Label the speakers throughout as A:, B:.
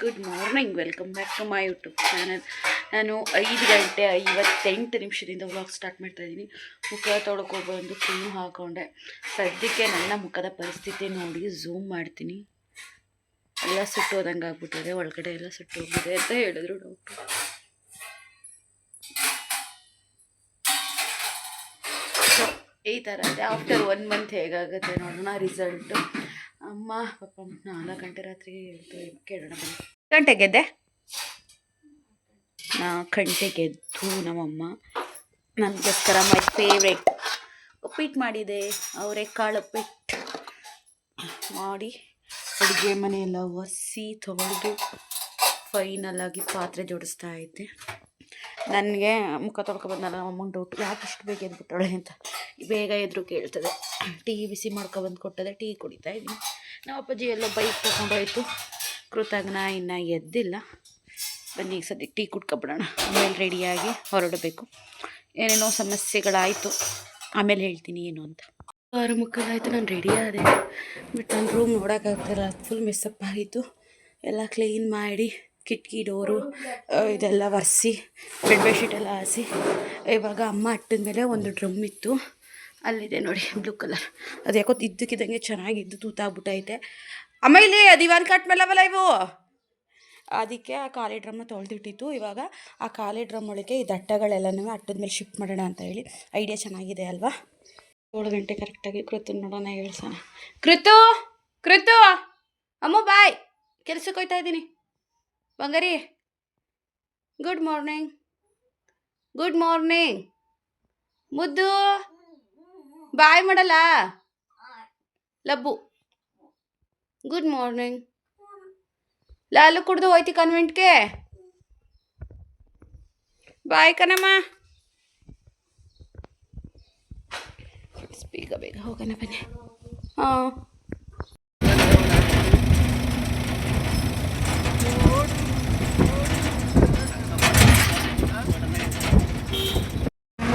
A: Good morning, welcome back to my YouTube channel. ನಾನು ಐದು ಗಂಟೆ ಐವತ್ತೆಂಟು ನಿಮಿಷದಿಂದ ವ್ಲಾಗ್ ಸ್ಟಾರ್ಟ್ ಮಾಡ್ತಾ ಇದ್ದೀನಿ. ಮುಖ ತೊಳ್ಕೊಬಂದು ಕ್ರೀಮ್ ಹಾಕೊಂಡೆ. ಸದ್ಯಕ್ಕೆ ನನ್ನ ಮುಖದ ಪರಿಸ್ಥಿತಿ ನೋಡಿ ಝೂಮ್ ಮಾಡ್ತೀನಿ. ಎಲ್ಲ ಸುಟ್ಟೋದಂಗೆ ಆಗ್ಬಿಟ್ಟಿದೆ, ಒಳಗಡೆ ಎಲ್ಲ ಸುಟ್ಟೋಗಿದೆ ಅಂತ ಹೇಳಿದ್ರು ಡಾಕ್ಟ್ರು ಈ ಥರ ಇದೆ. ಆಫ್ಟರ್ ಒನ್ ಮಂತ್ ಹೇಗಾಗುತ್ತೆ ನೋಡೋಣ ರಿಸಲ್ಟು ಅಮ್ಮ ಪಾಪ ನಾಲ್ಕು ಗಂಟೆ ರಾತ್ರಿ ಹೇಳ್ತು ಕೇಳೋಣ ಬನ್ನಿ. ಗಂಟೆಗೆ ಎದ್ದೆ ನಾಲ್ಕು ಗಂಟೆಗೆ ಎದ್ದು ನಮ್ಮಮ್ಮ. ನನಗೋಸ್ಕರ ಮೈ ಫೇವ್ರೇಟ್ ಉಪ್ಪಿಟ್ಟು ಮಾಡಿದೆ. ಅವರೆಕಾಳು ಉಪ್ಪಿಟ್ಟು ಮಾಡಿ ಅಡುಗೆ ಮನೆಯೆಲ್ಲ ಒರೆಸಿ ತೊಳೆದು ಫೈನಲಾಗಿ ಆಗಿ ಪಾತ್ರೆ ಜೋಡಿಸ್ತಾ ಐತೆ ನನಗೆ ಮುಖ ತೊಳ್ಕೊ ಬಂದಲ್ಲ ಅಮ್ಮನ ಡೌಟ್ ಯಾಕೆ ಇಷ್ಟು ಬೇಗ ಎದ್ಬಿಟ್ಟಾಳೆ ಅಂತ. ಬೇಗ ಎದ್ರು ಕೇಳ್ತದೆ. ಟೀ ಬಿಸಿ ಮಾಡ್ಕೊಬಂದು ಕೊಟ್ಟದೆ ಟೀ ಕುಡಿತಾ ಇದ್ದೀನಿ. ನಮ್ಮ ಅಪ್ಪಾಜಿ ಎಲ್ಲ ಬೈಕ್ ತಗೊಂಡೋಯ್ತು ಕೃತಜ್ಞ ಇನ್ನು ಎದ್ದಿಲ್ಲ. ಬನ್ನಿ ಈಗ ಸದ್ಯಕ್ಕೆ ಟೀ ಕುಡ್ಕೊಬಿಡೋಣ. ಆಮೇಲೆ ರೆಡಿಯಾಗಿ ಹೊರಡಬೇಕು. ಏನೇನೋ ಸಮಸ್ಯೆಗಳಾಯಿತು. ಆಮೇಲೆ ಹೇಳ್ತೀನಿ ಏನು ಅಂತ. ಆರು ಮುಕ್ಕಲಾಯಿತು, ನಾನು ರೆಡಿ ಆದೆ. ಬಟ್ ನನ್ನ ರೂಮ್ ನೋಡೋಕ್ಕಾಗ್ತಿಲ್ಲ. ಫುಲ್ ಮೆಸ್ಸಪ್ ಆಗಿತ್ತು. ಎಲ್ಲ ಕ್ಲೀನ್ ಮಾಡಿ, ಕಿಟಕಿ ಡೋರು ಇದೆಲ್ಲ ಒರೆಸಿ ಬೆಡ್ ಬೆಡ್ಶೀಟ್ ಎಲ್ಲ ಹಾಸಿ. ಇವಾಗ ಅಮ್ಮ ಮೇಲೆ ಒಂದು ಡ್ರಮ್ ಇತ್ತು. ಅಲ್ಲಿದೆ ನೋಡಿ ಬ್ಲೂ ಕಲರ್ ಅದು ಯಾಕೋ ಇದ್ದಕ್ಕಿದ್ದಂಗೆ ಚೆನ್ನಾಗಿದ್ದು ತೂತಾಗ್ಬಿಟ್ಟೈತೆ. ಇಲ್ಲಿ ಅದು ಇವಾಗ ಕಟ್ ಮೇಲವಲ್ಲ ಇವು? ಅದಕ್ಕೆ ಆ ಖಾಲಿ ಡ್ರಮ್ಮ ತೊಳೆದಿಟ್ಟಿತ್ತು. ಇವಾಗ ಆ ಖಾಲಿ ಡ್ರಮ್ ಒಳಗೆ ಈ ದಟ್ಟಗಳೆಲ್ಲನೂ ಅಟ್ಟದ ಮೇಲೆ ಶಿಫ್ಟ್ ಮಾಡೋಣ ಅಂತ ಹೇಳಿ ಐಡಿಯಾ ಚೆನ್ನಾಗಿದೆ ಅಲ್ವಾ? ಏಳು ಗಂಟೆ ಕರೆಕ್ಟಾಗಿ ಕೃತು ನೋಡೋಣ, ಹೇಳ್ಸೋಣ. ಕೃತು ಕೃತು, ಅಮ್ಮ ಬಾಯ್, ಕೆಲ್ಸಕ್ಕೆ ಹೋಯ್ತಾ ಇದ್ದೀನಿ. ಬಂಗಾರಿ ಗುಡ್ ಮಾರ್ನಿಂಗ್ ಗುಡ್ ಮಾರ್ನಿಂಗ್ ಮುದ್ದು ಬಾಯ್ ಮಾಡಲ್ಲ? ಲಬ್ಬು. ಗುಡ್ ಮಾರ್ನಿಂಗ್ ಲಾಲು ಕುಡ್ದು ಹೋಯ್ತಿ ಕನ್ವೆಂಟ್ಗೆ ಬಾಯ್ ಕಣಮ್ಮ ಬೇಗ ಬೇಗ ಹೋಗೋಣ ಬನ್ನಿ. ಹಾಂ.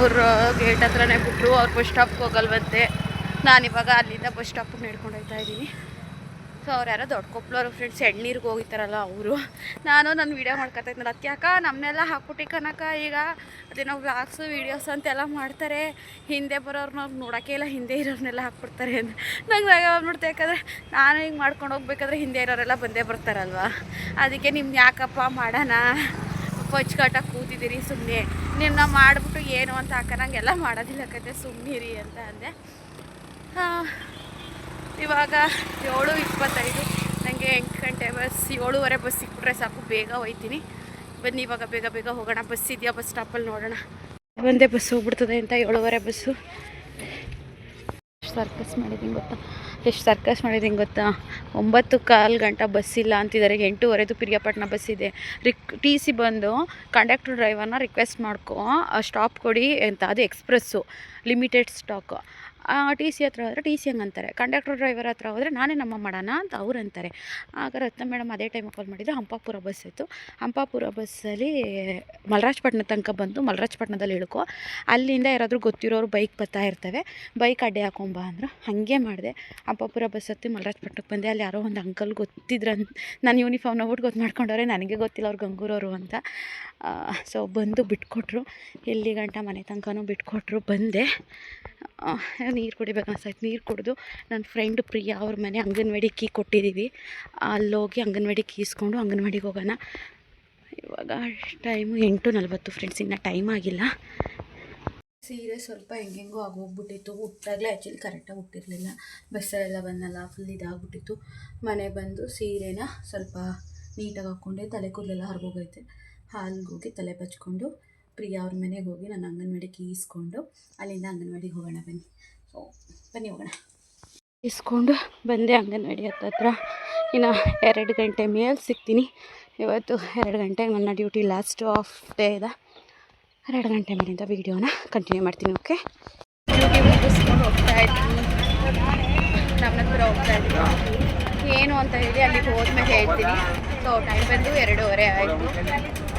A: ಮೂರು ಗೇಟ್ ಹತ್ರನೇ ಬಿಟ್ಟರು ಅವ್ರು ಬಸ್ ಸ್ಟಾಪ್ಗೆ ಹೋಗಲ್ವಂತೆ. ನಾನಿವಾಗ ಅಲ್ಲಿಂದ ಬಸ್ ಸ್ಟಾಪಿಗೆ ನಡ್ಕೊಂಡು ಹೋಗ್ತಾ ಇದ್ದೀನಿ. ಸೊ ಅವ್ರು ಯಾರೋ ದೊಡ್ಡ ಕೊಪ್ಪಳವ್ರ ಫ್ರೆಂಡ್ಸ್ ಎಣ್ಣೀರ್ಗೆ ಹೋಗಿತ್ತಾರಲ್ಲ ಅವರು. ನಾನು ನನ್ನ ವೀಡಿಯೋ ಮಾಡ್ಕೊತಾ ಇದ್ನಲ್ಲ. ಅತ್ಯಾಕ ನಮ್ಮನ್ನೆಲ್ಲ ಹಾಕ್ಬಿಟ್ಟು ಕನಕ ಈಗ ಅದೇನೋ ವ್ಲಾಗ್ಸು ವೀಡಿಯೋಸ್ ಅಂತೆಲ್ಲ ಮಾಡ್ತಾರೆ. ಹಿಂದೆ ಬರೋರ್ನ ನೋಡೋಕ್ಕೆ ಇಲ್ಲ, ಹಿಂದೆ ಇರೋರ್ನೆಲ್ಲ ಹಾಕ್ಬಿಡ್ತಾರೆ ಅಂತ. ನಂಗೆ ರಾಗ ಯಾಕಂದರೆ ನಾನು ಹಿಂಗೆ ಮಾಡ್ಕೊಂಡು ಹೋಗ್ಬೇಕಾದ್ರೆ ಹಿಂದೆ ಇರೋರೆಲ್ಲ ಬಂದೇ ಬರ್ತಾರಲ್ವ? ಅದಕ್ಕೆ ನಿಮ್ಗೆ ಯಾಕಪ್ಪ ಮಾಡೋಣ? ಪಚ್ಕಟ್ಟಾಗಿ ಕೂತಿದ್ದೀರಿ ಸುಮ್ಮನೆ ನಿನ್ನ ಮಾಡಿಬಿಟ್ಟು ಏನು ಅಂತ ಹಾಕೋಂಗೆಲ್ಲ ಮಾಡೋದಿಲ್ಲ ಕತೆ ಸುಮ್ಮನಿರಿ ಅಂತ ಅಂದೆ. ಇವಾಗ ಏಳು ಇಪ್ಪತ್ತೈದು. ನನಗೆ ಎಂಟು ಗಂಟೆ, ಬಸ್ ಏಳುವರೆ ಬಸ್ ಸಿಕ್ಬಿಟ್ರೆ ಸಾಕು, ಬೇಗ ಹೋಯ್ತೀನಿ. ಬನ್ನಿ, ಇವಾಗ ಬೇಗ ಬೇಗ ಹೋಗೋಣ. ಬಸ್ ಇದೆಯಾ ಬಸ್ ಸ್ಟಾಪಲ್ಲಿ ನೋಡೋಣ. ಒಂದೇ ಬಸ್ ಹೋಗ್ಬಿಡ್ತದೆ ಅಂತ, ಏಳುವರೆ ಬಸ್ಸು. ಸರ್ಕಸ್ ಮಾಡಿದ್ದೀನಿ ಗೊತ್ತಾ? ಎಷ್ಟು ಸರ್ಕಸ್ ಮಾಡಿದ್ದೀನಿ ಗೊತ್ತಾ? ಒಂಬತ್ತು ಕಾಲು ಗಂಟೆ ಇಲ್ಲ ಅಂತಿದ್ದಾರೆ. ಎಂಟೂವರೆದು ಪಿರಿಯಾಪಟ್ಟಣ ಬಸ್ ಇದೆ. ರಿಕ್, ಟಿ ಸಿ ಬಂದು ಕಂಡಕ್ಟರ್ ಡ್ರೈವರ್ನ ರಿಕ್ವೆಸ್ಟ್ ಮಾಡ್ಕೋ ಸ್ಟಾಪ್ ಕೊಡಿ ಅಂತ. ಅದು express limited stock T C ಹತ್ರ ಹೋದರೆ ಟಿ ಸಿ ಹಂಗಂತಾರೆ ಕಂಡಕ್ಟರ್ ಡ್ರೈವರ್ ಹತ್ರ ಹೋದರೆ ನಾನೇ ನಮ್ಮ ಮಾಡೋಣ ಅಂತ ಅವ್ರು ಅಂತಾರೆ. ಆಗ ರತ್ನ ಮೇಡಮ್ ಅದೇ ಟೈಮಿಗೆ ಕಾಲ್ ಮಾಡಿದ್ರು. ಹಂಪಾಪುರ ಬಸ್ ಇತ್ತು. ಹಂಪಾಪುರ ಬಸ್ಸಲ್ಲಿ ಮಲ್ರಾಜಪಟ್ಟಣ ತನಕ ಬಂದು ಮಲ್ರಾಜಪಟ್ಟಣದಲ್ಲಿ ಇಳ್ಕೊ. ಅಲ್ಲಿಂದ ಯಾರಾದರೂ ಗೊತ್ತಿರೋರು ಬೈಕ್ ಬರ್ತಾ ಇರ್ತವೆ. ಬೈಕ್ ಅಡ್ಡೆ ಹಾಕೊಂಬ ಅಂದರು. ಹಾಗೆ ಮಾಡಿದೆ. ಹಂಪಾಪುರ ಬಸ್ ಹತ್ತಿ ಮಲ್ರಾಜಪಟ್ಟಣಕ್ಕೆ ಬಂದೆ. ಅಲ್ಲಿ ಯಾರೋ ಒಂದು ಅಂಕಲ್ ಗೊತ್ತಿದ್ರಂತ ನಾನು ಯೂನಿಫಾರ್ಮ್ ನೋಡ್ಬಿಟ್ಟು ಗೊತ್ತು ಮಾಡ್ಕೊಂಡವ್ರೆ. ನನಗೆ ಗೊತ್ತಿಲ್ಲ ಅವ್ರು ಗಂಗೂರವರು ಅಂತ. ಸೊ ಬಂದು ಬಿಟ್ಕೊಟ್ರು. ಎಲ್ಲಿ ಗಂಟ ಮನೆ ತನಕನೂ ಬಿಟ್ಕೊಟ್ರು. ಬಂದೆ. ನೀರು ಕುಡಿಬೇಕು ಅನ್ಸೈತೆ. ನೀರು ಕುಡಿದು ನನ್ನ ಫ್ರೆಂಡ್ ಪ್ರಿಯಾ ಅವ್ರ ಮನೆ ಅಂಗನವಾಡಿ ಕೀ ಕೊಟ್ಟಿದ್ದೀವಿ ಅಲ್ಲೋಗಿ ಅಂಗನವಾಡಿ ಕೀಸ್ಕೊಂಡು ಅಂಗನವಾಡಿಗೆ ಹೋಗೋಣ. ಇವಾಗ ಟೈಮು ಎಂಟು ನಲ್ವತ್ತು ಫ್ರೆಂಡ್ಸ್ ಇನ್ನು ಟೈಮ್ ಆಗಿಲ್ಲ. ಸೀರೆ ಸ್ವಲ್ಪ ಹೆಂಗೆಂಗೋ ಆಗೋಗ್ಬಿಟ್ಟಿತ್ತು. ಹುಟ್ಟಾಗಲೇ ಆ್ಯಕ್ಚುಲಿ ಕರೆಕ್ಟಾಗಿ ಹುಟ್ಟಿರಲಿಲ್ಲ. ಬಸ್ಸಲ್ಲೆಲ್ಲ ಬಂದಲ್ಲ ಫುಲ್ ಇದಾಗ್ಬಿಟ್ಟಿತ್ತು. ಮನೆ ಬಂದು ಸೀರೆನ ಸ್ವಲ್ಪ ನೀಟಾಗಿ ಹಾಕ್ಕೊಂಡೆ, ತಲೆ ಕೂದಲೆಲ್ಲ ಹರಿಗೋಗೈತೆ ಹಾಲಿಗೆ ಹೋಗಿ ತಲೆ ಬಚ್ಕೊಂಡು ಪ್ರಿಯಾ ಅವ್ರ ಮನೆಗೆ ಹೋಗಿ ನಾನು ಅಂಗನವಾಡಿಗೆ ಈಸ್ಕೊಂಡು ಅಲ್ಲಿಂದ ಅಂಗನವಾಡಿಗೆ ಹೋಗೋಣ ಬನ್ನಿ. ಬನ್ನಿ ಹೋಗೋಣ. ಇಸ್ಕೊಂಡು ಬಂದೆ ಅಂಗನವಾಡಿ ಹತ್ತತ್ರ ಇನ್ನು ಎರಡು ಗಂಟೆ ಮೇಲೆ ಸಿಗ್ತೀನಿ. ಇವತ್ತು ಎರಡು ಗಂಟೆಗೆ ನನ್ನ ಡ್ಯೂಟಿ ಲಾಸ್ಟ್ ಆಫ್ ಡೇ ಇದೆ. ಎರಡು ಗಂಟೆ ಮೇಲಿಂದ ವೀಡಿಯೋನ ಕಂಟಿನ್ಯೂ ಮಾಡ್ತೀನಿ ಓಕೆ ಡ್ಯೂಟಿ ಮುಗಿಸ್ಕೊಂಡು ಹೋಗ್ತಾ ಇದ್ದೀನಿ. ನಮ್ಮ ಹತ್ರ ಹೋಗ್ತಾ ಇದ್ದೀನಿ. ಏನು ಅಂತ ಹೇಳಿ ಅಲ್ಲಿಗೆ ಹೋದ್ಮೇಲೆ ಹೇಳ್ತೀನಿ. ಸೊ ಟೈಮ್ ಬಂದು ಎರಡೂವರೆ ಆಯಿತು.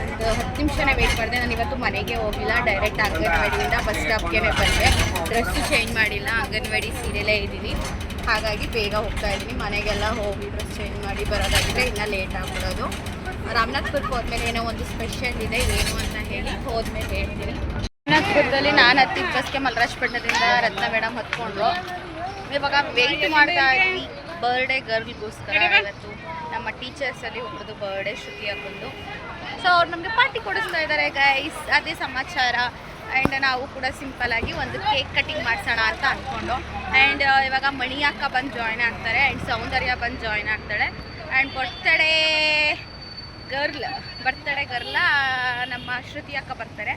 A: ಒಂದು ಹತ್ತು ನಿಮಿಷನೇ ವೇಟ್ ಮಾಡಿದೆ. ನಾನು ಇವತ್ತು ಮನೆಗೆ ಹೋಗಿಲ್ಲ. ಡೈರೆಕ್ಟ್ ಅಂಗನವಾಡಿಯಿಂದ ಬಸ್ ಸ್ಟಾಪ್ಗೆ ಬಂದೆ. ಡ್ರೆಸ್ಸು ಚೇಂಜ್ ಮಾಡಿಲ್ಲ. ಅಂಗನವಾಡಿ ಸೀರೆಲೇ ಇದ್ದೀನಿ. ಹಾಗಾಗಿ ಬೇಗ ಹೋಗ್ತಾ ಇದ್ದೀನಿ. ಮನೆಗೆಲ್ಲ ಹೋಗಿ ಡ್ರೆಸ್ ಚೇಂಜ್ ಮಾಡಿ ಬರೋದಾಗಿದ್ರೆ ಇನ್ನೂ ಲೇಟ್ ಆಗ್ಬಿಡೋದು. ರಾಮನಾಥ್ಪುರಕ್ಕೆ ಹೋದ್ಮೇಲೆ ಏನೋ ಒಂದು ಸ್ಪೆಷಲ್ ಇದೆ. ಏನು ಅಂತ ಹೇಳಿ ಹೋದ್ಮೇಲೆ ಹೇಳ್ತೀನಿ. ರಾಮನಾಥ್ಪುರದಲ್ಲಿ ನಾನು ಹತ್ತಿದ ಬಸ್ಗೆ ಮಲ್ರಾಜ್ಪೇಟದಿಂದ ರತ್ನ ಮೇಡಮ್ ಹತ್ಕೊಂಡ್ರು. ಇವಾಗ ವೆಯ್ಟ್ ಮಾಡ್ತಾ ಇದ್ವಿ ಬರ್ಡೇ ಗರ್ಲ್ಗೋಸ್ಕರ ಇವತ್ತು ನಮ್ಮ ಟೀಚರ್ಸಲ್ಲಿ ಒಬ್ಬರದು ಬರ್ಡೇ ಶ್ರುತಿ ಹಾಕೊಂಡು. ಸೊ ಅವ್ರು ನಮಗೆ ಪಾರ್ಟಿ ಕೊಡಿಸ್ತಾ ಇದ್ದಾರೆ ಗೈಸ್ ಅದೇ ಸಮಾಚಾರ. ಆ್ಯಂಡ್ ನಾವು ಕೂಡ ಸಿಂಪಲ್ ಆಗಿ ಒಂದು ಕೇಕ್ ಕಟಿಂಗ್ ಮಾಡಿಸೋಣ ಅಂತ ಅಂದ್ಕೊಂಡು ಆ್ಯಂಡ್ ಇವಾಗ ಮಣಿ ಅಕ್ಕ ಬಂದು ಜಾಯ್ನ್ ಆಗ್ತಾರೆ. ಆ್ಯಂಡ್ ಸೌಂದರ್ಯ ಬಂದು ಜಾಯ್ನ್ ಆಗ್ತಾಳೆ. And birthday girl birthday girl ನಮ್ಮ ಶ್ರುತಿ ಅಕ್ಕ ಬರ್ತಾರೆ.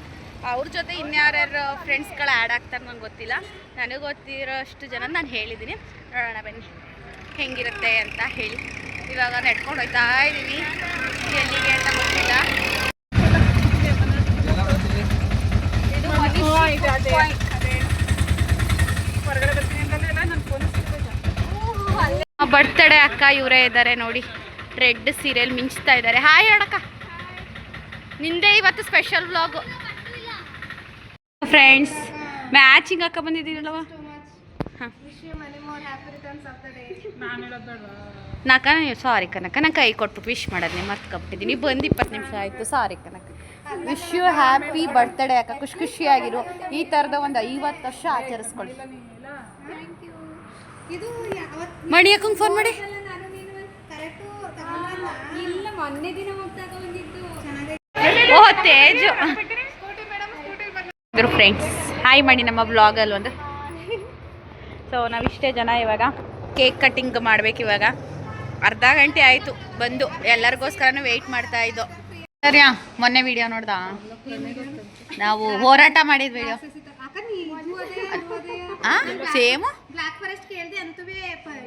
A: ಅವ್ರ ಜೊತೆ ಇನ್ಯಾರ್ಯಾರು ಫ್ರೆಂಡ್ಸ್ಗಳು ಆ್ಯಡ್ ಆಗ್ತಾರೆ ನಂಗೆ ಗೊತ್ತಿಲ್ಲ. ನನಗೆ ಗೊತ್ತಿರೋ ಅಷ್ಟು ಜನ ನಾನು ಹೇಳಿದ್ದೀನಿ. ನೋಡೋಣ ಬನ್ನಿ. ಹೆಂಗಿರುತ್ತೆ ಅಂತ ಹೇಳಿ. ಇವಾಗ ನಡ್ಕೊಂಡು ಹೋಗ್ತಾ ಇದ್ದೀನಿ ಎಲ್ಲಿಗೆ ಅಂತ ಗೊತ್ತಿಲ್ಲ. ಬರ್ತಡೇ ಅಕ್ಕ ಇವರೇ ಇದ್ದಾರೆ ನೋಡಿ. ರೆಡ್ ಸೀರಿಯಲ್ ಮಿಂಚ್ತಾ ಇದ್ದಾರೆ ಹಾಯ್ ಹೇಳಕ್ಕ ನಿಂದೇ ಇವತ್ತು ಸ್ಪೆಷಲ್ ವ್ಲಾಗು ಫ್ರೆಂಡ್ಸ್ ಮ್ಯಾಚಿಂಗ್ ಅಕ್ಕ ಬಂದಿದ್ದೀರಲ್ಲವ ಹಾಂ ನಾಕ ಸಾರಿ ಕನಕ. ನಾನು ಕೈ ಕೊಟ್ಟು ವಿಶ್ ಮಾಡೋದನ್ನೇ ಮರ್ತ್ಕೊಬಿಟ್ಟಿದ್ದೀನಿ. ಬಂದು ಇಪ್ಪತ್ತು ನಿಮಿಷ ಆಯಿತು. Sorry Kanaka. Wish you happy birthday ಅಕ್ಕ. ಖುಷಿ ಖುಷಿಯಾಗಿರು. ಈ ಥರದ ಒಂದು ಐವತ್ತು ವರ್ಷ ಆಚರಿಸ್ಕೊಳ್ಳಿ. ಮಣಿ ಅಕ್ಕಂಗೆ ಫೋನ್ ಮಾಡಿ. ಓ, ತೇಜು. ಫ್ರೆಂಡ್ಸ್ ಹಾಯ್ ಮಾಡಿ ನಮ್ಮ ಬ್ಲಾಗಲ್ಲಿ ಒಂದು ಸೊ ನಾವಿಷ್ಟೇ ಜನ ಇವಾಗ. ಕೇಕ್ ಕಟ್ಟಿಂಗ್ ಮಾಡ್ಬೇಕು ಇವಾಗ. ಅರ್ಧ ಗಂಟೆ ಆಯಿತು ಬಂದು. ಎಲ್ಲರಿಗೋಸ್ಕರನೂ ವೆಯ್ಟ್ ಮಾಡ್ತಾ ಇದ್ದು. ಸರಿಯಾ? ಮೊನ್ನೆ ವಿಡಿಯೋ ನೋಡ್ದ? ನಾವು ಹೋರಾಟ ಮಾಡಿದ ವಿಡಿಯೋ ಸೇಮು
B: ಬ್ಲ್ಯಾಕ್ ಫಾರೆಸ್ಟ್ ಕೇಳಿದೆ ಅಂತವೇ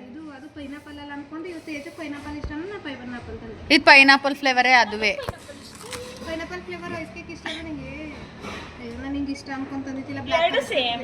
B: ಇದು ಅದು ಪೈನಾಪಲ್ ಅಲ್ಲ ಅನ್ಕೊಂಡು ಇವತ್ತು ತೇಜು ಪೈನಾಪಲ್ ಇಷ್ಟ ನಾ ಪೈನಾಪಲ್ ತಂದೆ
A: ಇದು ಪೈನಾಪಲ್ ಫ್ಲೇವರೇ ಅದುವೇ.
B: ಪೈನಾಪಲ್ ಫ್ಲೇವರ್ ಐಸ್ ಕೇಕ್ ಇಷ್ಟ ಅನ್ಕೊಂತಿಲ್ಲ ನಾನು ಇಷ್ಟ ಅನ್ಕೊಂಡ್ ಸೇಮ್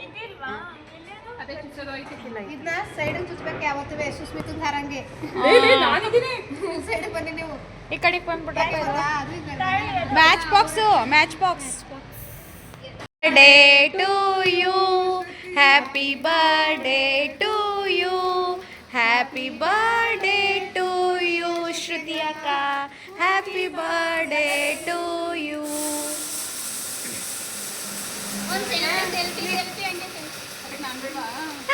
B: ಇದನ್ನ ಸೈಡ್ ಚುಚ್ಚಬೇಕು ಯಾವತ್ತೂ ಸುಸ್ಮಿತು ಹಾರಂಗೆ ಸೈಡ್ ಬನ್ನಿ ನೀವು.
A: ಈ ಕಡೆ ಬಂದ್ಬಿಟ್ರೆ
B: ಹೌದಾ? ಅದು ಈ ಕಡೆ.
A: Match box match box day to you happy birthday to you happy birthday to you Shruti ಅಕ್ಕ ಹ್ಯಾಪಿ ಬರ್ಡೇ ಟು ಯು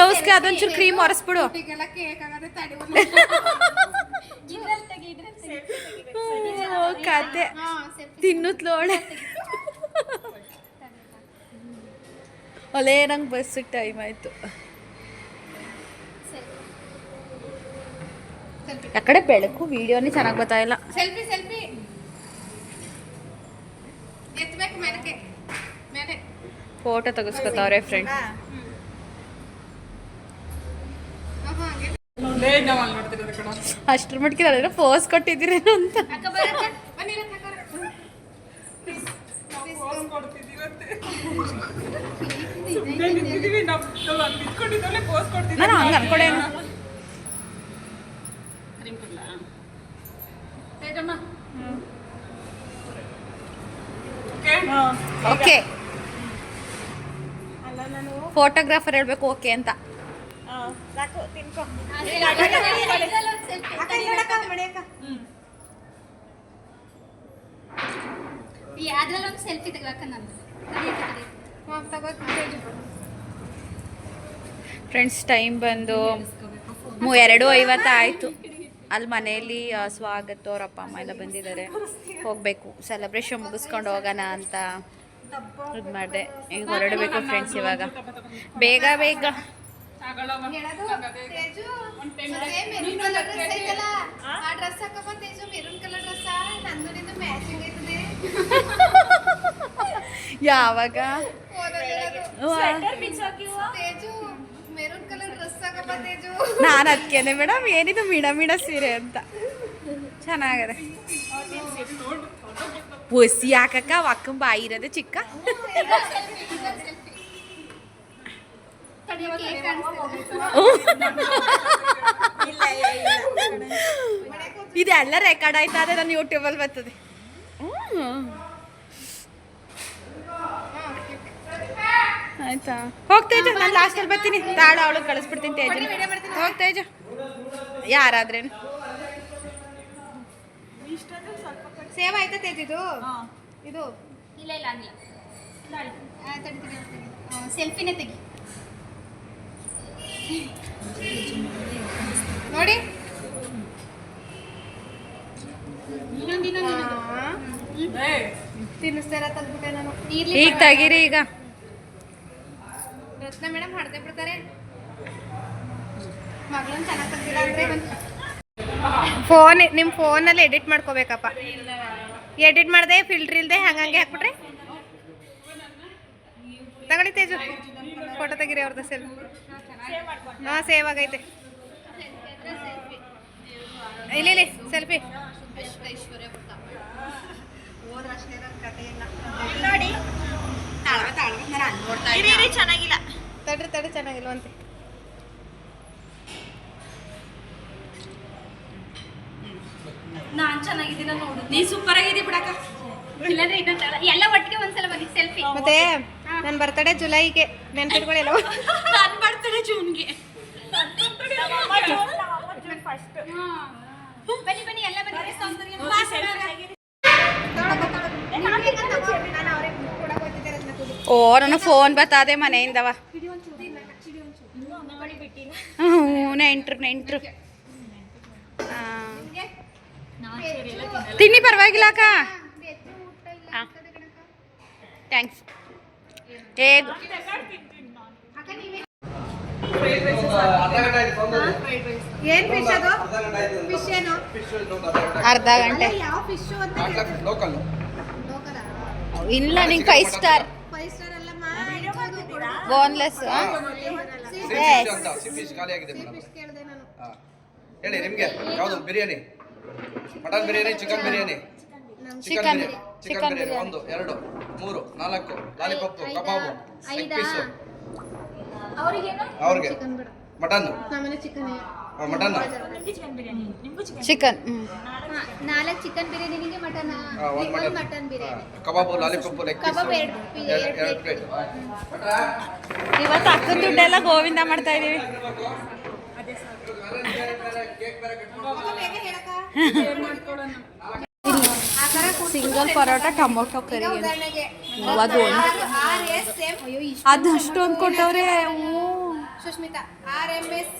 A: ಬ್ಲೌಸ್ಗೆ ಅದೊಂಚೂರು ಕ್ರೀಮ್ ಒರೆಸ್ಬಿಡು. ಕತೆ. ತಿನ್ನುತ್ತಲೋಳೆ ಒಲೆ ನಂಗೆ ಬಸ್ಸಿಗೆ ಟೈಮ್ ಆಯಿತು. ಆ ಕಡೆ ಬೆಳಕು ವಿಡಿಯೋನೇ ಚೆನ್ನಾಗಿ ಬರ್ತಾ ಇಲ್ಲ.
B: ಸೆಲ್ಫಿ ಸೆಲ್ಫಿ
A: ಫೋಟೋ ತೆಗಿಸ್ಕೊತಾವ್ರೆ ಫ್ರೆಂಡ್
B: ಆಹಾ, ಹಂಗೆ.
A: ಅಷ್ಟ್ರ ಮಟ್ಟಿಗೆ ನಾನು ಪೋಸ್ ಕೊಟ್ಟಿದ್ದೀರಿ ಅಂತ. ನಾನು ಹಂಗೆ ಅನ್ಕೊಳೇನು ಓಕೆ ಫೋಟೋಗ್ರಾಫರ್ ಹೇಳ್ಬೇಕು ಓಕೆ ಅಂತ.
B: ಅಕ್ಕ ನೋಡಕ್ಕ.
C: ಅದ್ರಲ್ಲೊಂದು ಸೆಲ್ಫಿ ನಾನು.
A: ಫ್ರೆಂಡ್ಸ್ ಟೈಮ್ ಬಂದು ಮೂ ಎರಡು ಐವತ್ತು ಆಯಿತು ಅಲ್ಲಿ ಮನೆಯಲ್ಲಿ ಸ್ವಾಗತ ಸ್ವಾಗತ್ ಅವ್ರ ಅಪ್ಪ ಅಮ್ಮ ಎಲ್ಲ ಬಂದಿದ್ದಾರೆ. ಹೋಗಬೇಕು. ಸೆಲೆಬ್ರೇಷನ್ ಮುಗಿಸ್ಕೊಂಡು ಹೋಗೋಣ ಅಂತ. ಇದು ಮಾಡಿದೆ ಈಗ ಹೊರಡಬೇಕು ಫ್ರೆಂಡ್ಸ್ ಇವಾಗ. ಬೇಗ ಬೇಗ.
B: ಡ್ರೆಸ್ ಹಾಕಪ್ಪ ತೇಜು ಮೆರೂನ್ ಕಲರ್ ಡ್ರೆಸ್ ನಂದು ನಿಂದು ಮ್ಯಾಚಿಂಗ್ ಐತದೆ.
A: ಯಾವಾಗ?
B: ತೇಜು ಮೆರೂನ್ ಕಲರ್ ಡ್ರೆಸ್ ಹಾಕಪ್ಪ ತೇಜು.
A: ನಾನು ಅದಕ್ಕೇನೆ ಮೇಡಮ್ ಏನಿದು ಮಿಡ ಮಿಡ ಸೀರೆ ಅಂತ. ಚೆನ್ನಾಗಿದೆ. ಪುಸಿ ಹಾಕಕ್ಕ ಅಕ್ಕನ ಬಾಯಿ ಇರೋದೆ ಚಿಕ್ಕ. ಇದೆಲ್ಲ ರೆಕಾರ್ಡ್ ಆಯ್ತಾ? ಅದೇ ನಾನು ಯೂಟ್ಯೂಬಲ್ಲಿ ಬರ್ತದೆ. ಆಯ್ತಾ? ಹೋಗ್ತೇಜ ನಾನು ಲಾಸ್ಟಲ್ಲಿ ಬರ್ತೀನಿ. ತಾಳು ಅವಳು ಕಳಿಸ್ಬಿಡ್ತೀನಿ ತೇಜ ಹೋಗ್ತೇಜ ಯಾರಾದ್ರೇನು?
B: ಸೇವ್ ಆಯ್ತಾ ತೇಜ ಇದು? ಇದು?
C: ಇಲ್ಲ ಇಲ್ಲ
B: ಸೆಲ್ಫಿನೇ ತೆಗಿ. ನೋಡಿ.
A: ಈಗ ತೆಗೀರಿ ಈಗ.
B: ರತ್ನ ಮೇಡಮ್ ಹಾಡ್ತಾ ಬಿಡ್ತಾರೆ. ಮಗಳನ್ನ ಚೆನ್ನಾಗಿ ತೆಗ್ದಿಲ್ಲ ಅಂದ್ರೆ ಫೋನ್ ನಿಮ್ಮ ಫೋನಲ್ಲಿ ಎಡಿಟ್ ಮಾಡ್ಕೋಬೇಕಪ್ಪ. ಎಡಿಟ್ ಮಾಡ್ದೆ ಫಿಲ್ಟರ್ ಇಲ್ಲದೆ ಹಂಗಂಗೆ ಹಾಕ್ಬಿಟ್ರಿ? ತಗೊಳಿ ತೇಜು. ಫೋಟೋ ತೆಗೀರಿ ಅವ್ರದ್ದು ಸೆಲ್ ಹಾಂ ಸೇವ್ ಆಗೈತೆ. ಇಲ್ಲಿ ಇಲ್ಲಿ ಸೆಲ್ಫಿ
C: ಚೆನ್ನಾಗಿಲ್ಲ.
B: ತಡ್ರಿ ತಡ್ರಿ ಚೆನ್ನಾಗಿಲ್ವಂತೆ.
C: ನಾನ್ ಚೆನ್ನಾಗಿದ್ದೀನ ನೋಡು. ನೀ ಸೂಪರ್ ಆಗಿದ್ದೀ ಬಿಡಕ ಇಲ್ಲಾಂದ್ರೆ ಇನ್ನೊಂದ್ ಸಲ ಎಲ್ಲ ಒಟ್ಟಿಗೆ ಒಂದ್ಸಲ ಬನ್ನಿ ಸೆಲ್ಫಿ
B: ಮತ್ತೆ ನನ್ನ ಬರ್ತಡೇ ಜುಲೈಗೆ ನೆನ್ಪಿಟ್ಕೊಳ್ಳಿಲ್ಲ
C: ಮಾಡ್ತಾಳೆ ಜೂನ್ಗೆ. ಬನ್ನಿ ಬನ್ನಿ ಎಲ್ಲ
A: ಓ ನನ್ನ ಫೋನ್ ಬತ್ತಾದೆ ಮನೆಯಿಂದವ. ಹ್ಞೂ ನೆಂಟ್ರು ನೆಂಟ್ರು. ಆ. ತಿನ್ನಿ ಪರವಾಗಿಲ್ಲ ಅಕ್ಕ. ಥ್ಯಾಂಕ್ಸ್ ಹೇಗ್
B: ಏನ್ ಫಿಶ್ ಅದು? ಫಿಶ್ ಏನು?
A: ಅರ್ಧ ಗಂಟೆ
B: ಯಾವ ಫಿಶ್ ಅಂತ
D: ಲೋಕಲ್
A: ಇಲ್ಲ ನಿಂಗೆ ಫೈವ್ ಸ್ಟಾರ್
B: ಫೈವ್ ಸ್ಟಾರ್ ಅಲ್ಲಮ್ಮ
A: ಬೋನ್ಲೆಸ್
D: ಫಿಶ್ ಖಾಲಿ ಆಗಿದೆ ಹೇಳಿ ನಿಮ್ಗೆ ಯಾವುದು? Biryani. Mutton biryani chicken biryani. Chicken biryani. Chicken biryani. ಒಂದು ಎರಡು ಮೂರು ನಾಲ್ಕು. ಲಾಲಿಪಾಪ್ ಕಬಾಬು ಲೆಗ್ ಪೀಸು ಅವ್ರಿಗೆ? ಮಟನ್? ಮಟನ್?
A: ಚಿಕನ್
C: ನಾಲ್ಕು ಚಿಕನ್ ಬಿರಿಯಾನಿ ನಿಮಗೆ ಮಟನ್?
D: ಒಂದು mutton.
C: Biryani.
D: Kebab lollipop leg piece.
C: Kebab ಎರಡು
D: ಪ್ಲೇಟ್
A: ಇವತ್ತು ಅಕ್ಕನ ದುಡ್ಡೆಲ್ಲ ಗೋವಿಂದ ಮಾಡ್ತಾ ಇದೀವಿ. ಸಿಂಗಲ್ ಪರೋಟ ಟೊಮೊಟೊ ಕರಿ ಅದು ಅದು ಅಷ್ಟೊಂದು ಕೊಟ್ಟವ್ರೆ
B: ಸುಷ್ಮಿತಾ ಆರ್ ಎಸ್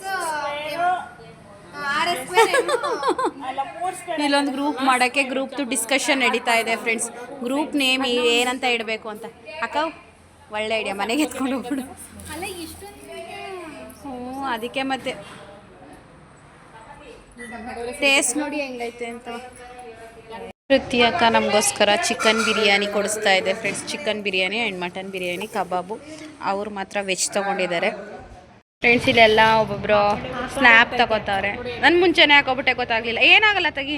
A: ಇಲ್ಲೊಂದು ಗ್ರೂಪ್ ಮಾಡೋಕ್ಕೆ ಗ್ರೂಪ್ದು ಡಿಸ್ಕಷನ್ ನಡೀತಾ ಇದೆ ಫ್ರೆಂಡ್ಸ್. ಗ್ರೂಪ್ ನೇಮ್ ಏನಂತ ಇಡಬೇಕು ಅಂತ. ಅಕ್ಕ ಒಳ್ಳೆ ಐಡಿಯಾ ಮನೆಗೆ ಎತ್ಕೊಂಡು ಹೋಗ್ಬಿಡು. ಹ್ಞೂ ಅದಕ್ಕೆ ಮತ್ತೆ. ಟೇಸ್ಟ್ ನೋಡಿ ಹೆಂಗೈತೆ ಅಂತ. ಕೃತಿ ಅಕ್ಕ ನಮಗೋಸ್ಕರ ಚಿಕನ್ ಬಿರಿಯಾನಿ ಕೊಡಿಸ್ತಾ ಇದೆ friends chicken biryani and mutton biryani, kebab. ಅವರು ಮಾತ್ರ ವೆಜ್ ತೊಗೊಂಡಿದ್ದಾರೆ. ಫ್ರೆಂಡ್ಸ್ ಇಲ್ಲೆಲ್ಲ ಒಬ್ಬೊಬ್ಬರು ಸ್ನ್ಯಾಪ್ ತಗೋತಾರೆ. ನನ್ನ ಮುಂಚೆನೇ ಹಾಕೋಬಿಟ್ಟೆ, ಗೊತ್ತಾಗಲಿಲ್ಲ. ಏನಾಗಲ್ಲ ತೆಗಿ.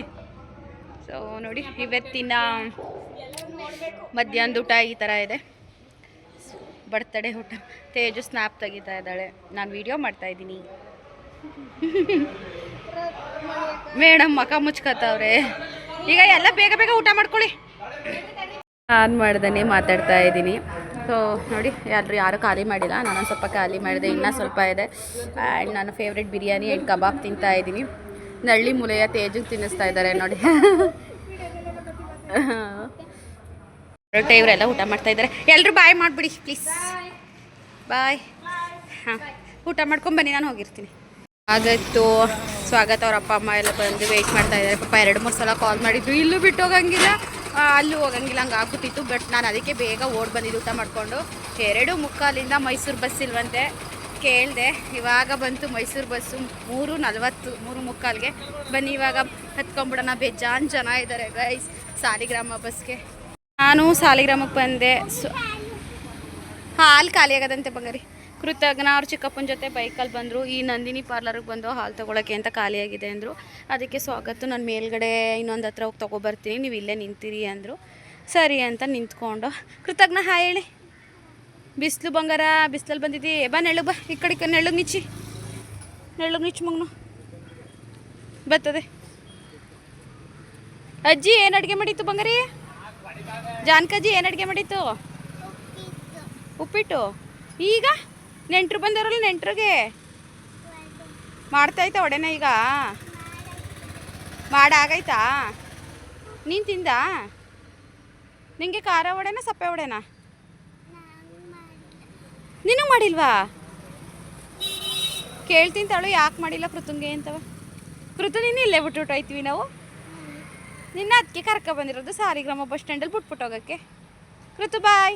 A: ಸೊ ನೋಡಿ, ಇವತ್ತಿನ ಮಧ್ಯಾಹ್ನದ ಊಟ ಈ ಥರ ಇದೆ. ಬರ್ತಡೇ ಊಟ. ತೇಜು ಸ್ನ್ಯಾಪ್ ತೆಗಿತಾ ಇದ್ದಾಳೆ. ನಾನು ವಿಡಿಯೋ ಮಾಡ್ತಾ ಇದ್ದೀನಿ. ಮೇಡಮ್, ಮಕ ಮುಚ್ಕೋತಾವ್ರೆ ಈಗ ಎಲ್ಲ ಬೇಗ ಬೇಗ ಊಟ ಮಾಡ್ಕೊಳ್ಳಿ. ಆನ್ ಮಾಡ್ದೇ ಮಾತಾಡ್ತಾ ಇದ್ದೀನಿ. ಸೊ ನೋಡಿ ಯಾರು ಯಾರು ಖಾಲಿ ಮಾಡಿಲ್ಲ ನಾನು ಸ್ವಲ್ಪ ಖಾಲಿ ಮಾಡಿದೆ ಇನ್ನೂ ಸ್ವಲ್ಪ ಇದೆ. ಆ್ಯಂಡ್ ನಾನು ಫೇವ್ರೆಟ್ ಬಿರಿಯಾನಿ ಆ್ಯಂಡ್ ಕಬಾಬ್ ತಿಂತಾ ಇದ್ದೀನಿ. ನಳ್ಳಿ ಮುಲೆಯ ತೇಜಿಗೆ ತಿನ್ನಿಸ್ತಾ ಇದ್ದಾರೆ ನೋಡಿ. ಇವರೆಲ್ಲ ಊಟ ಮಾಡ್ತಾ ಇದ್ದಾರೆ. ಎಲ್ಲರೂ ಬಾಯ್ ಮಾಡಿಬಿಡಿ ಪ್ಲೀಸ್ ಬಾಯ್ ಹಾಂ ಊಟ ಮಾಡ್ಕೊಂಬನ್ನಿ ನಾನು ಹೋಗಿರ್ತೀನಿ. ಆದತ್ತು ಸ್ವಾಗತ ಅವ್ರ ಅಪ್ಪ, ಅಮ್ಮ ಎಲ್ಲ ಬಂದು ವೆಯ್ಟ್ ಮಾಡ್ತಾ ಇದ್ದಾರೆ. ಪಾಪ ಎರಡು ಮೂರು ಸಲ ಕಾಲ್ ಮಾಡಿದ್ರು. ಇಲ್ಲೂ ಬಿಟ್ಟು ಹೋಗಂಗಿಲ್ಲ. ಅಲ್ಲೂ ಹೋಗಂಗಿಲ್ಲ, ಹಂಗೆ ಆಗ್ಬಿಟ್ಟಿತ್ತು. ಬಟ್ ನಾನು ಅದಕ್ಕೆ ಬೇಗ ಓಡ್ ಬಂದಿದ್ದು ಊಟ ಮಾಡಿಕೊಂಡು. ಎರಡು ಮುಕ್ಕಾಲಿಂದ ಮೈಸೂರು ಬಸ್ ಇಲ್ವಂತೆ. ಕೇಳಿದೆ, ಇವಾಗ ಬಂತು ಮೈಸೂರು ಬಸ್ಸು ಮೂರು ನಲ್ವತ್ತು, ಮೂರು ಮುಕ್ಕಾಲ್ಗೆ. ಬನ್ನಿ, ಇವಾಗ ಹತ್ಕೊಂಡ್ಬಿಡೋಣ. ಬೇಜಾನ್ ಜನ ಇದ್ದಾರೆ ಗೈಸ್ ಸಾಲಿಗ್ರಾಮ ಬಸ್ಗೆ ನಾನು ಸಾಲಿಗ್ರಾಮಕ್ಕೆ ಬಂದೆ. ಸೊ ಹಾಲು ಖಾಲಿ ಆಗದಂತೆ ಬಂಗಾರಿ. ಕೃತಜ್ಞ ಅವ್ರ ಚಿಕ್ಕಪ್ಪನ ಜೊತೆ ಬೈಕಲ್ಲಿ ಬಂದರು. ಈ ನಂದಿನಿ ಪಾರ್ಲರ್ಗೆ ಬಂದು ಹಾಲು ತೊಗೊಳಕ್ಕೆ ಅಂತ ಖಾಲಿಯಾಗಿದೆ ಅಂದರು. ಅದಕ್ಕೆ ಸ್ವಾಗತ. ನಾನು ಮೇಲ್ಗಡೆ ಇನ್ನೊಂದು ಹತ್ರ ಹೋಗಿ ತೊಗೊಬರ್ತೀನಿ. ನೀವು ಇಲ್ಲೇ ನಿಂತೀರಿ ಅಂದರು. ಸರಿ ಅಂತ ನಿಂತ್ಕೊಂಡು. ಕೃತಜ್ಞ ಹಾಯ್ ಹೇಳಿ. ಬಿಸಿಲು ಬಂಗಾರ, ಬಿಸಿಲಲ್ಲಿ ಬಂದಿದ್ದಿ. ಬಾ, ನೆಳ್ಳು ಬಾ. ಈ ಕಡೆ ನೆಳ್ಳುಗೆ ನಿಚ್ಚಿ ನೆಳ್ಳುಗೆ ನಿಚ್ಚು ಮಗನು. ಬರ್ತದೆ ಅಜ್ಜಿ, ಏನು ಅಡುಗೆ ಮಾಡಿತ್ತು ಬಂಗಾರಿ? ಜಾನ್ಕಜ್ಜಿ, ಏನು ಅಡುಗೆ ಮಾಡಿತ್ತು? ಉಪ್ಪಿಟ್ಟು. ಈಗ? ನೆಂಟ್ರು ಬಂದಾರಲ್ಲ ನೆಂಟ್ರಿಗೆ? ಮಾಡ್ತಾಯ್ತಾ ಒಡೆನ ಈಗ? ಮಾಡಾಗೈತಾ ನೀನು ತಿಂದ? ನಿಂಗೆ ಖಾರ ಒಡೆನ ಸಪ್ಪೆ ಒಡೆನ? ನೀನು ಮಾಡಿಲ್ವಾ? ಕೇಳ್ತೀನಿ ತಾಳು, ಯಾಕೆ ಮಾಡಿಲ್ಲ ಕೃತುಂಗೆ ಅಂತವ. ಕೃತು, ನೀನು ಇಲ್ಲೇ ಬಿಟ್ಬಿಟ್ಟು ಹೋಯ್ತೀವಿ ನಾವು? ನಿನ್ನ ಅದಕ್ಕೆ ಕರ್ಕ ಬಂದಿರೋದು ಸಾರಿಗ್ರಾಮ ಬಸ್ ಸ್ಟ್ಯಾಂಡಲ್ಲಿ ಬಿಟ್ಬಿಟ್ಟು ಹೋಗೋಕ್ಕೆ. ಕೃತು ಬಾಯ್